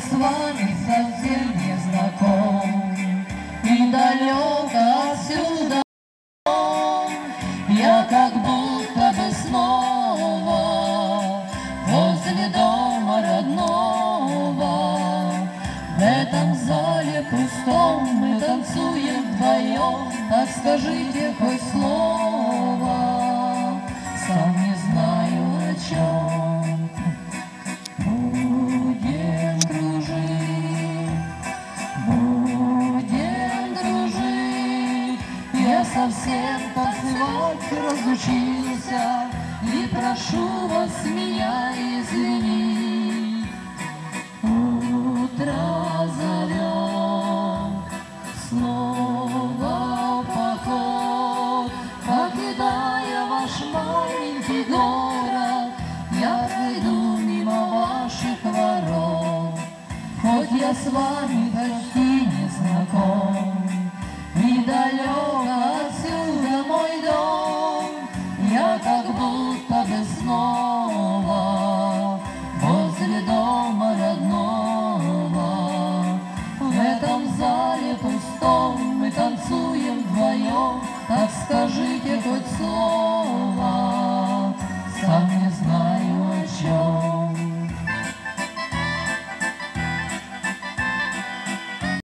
с вами совсем не знаком. И далеко отсюда я как будто бы снова Возле дома родного. В этом зале пустом мы танцуем вдвоем Так скажите хоть слово совсем танцевать разучился, И прошу вас меня извинить. Утро зовет снова в поход, Покидая ваш маленький город, Я пройду мимо ваших ворот. Хоть я с вами почти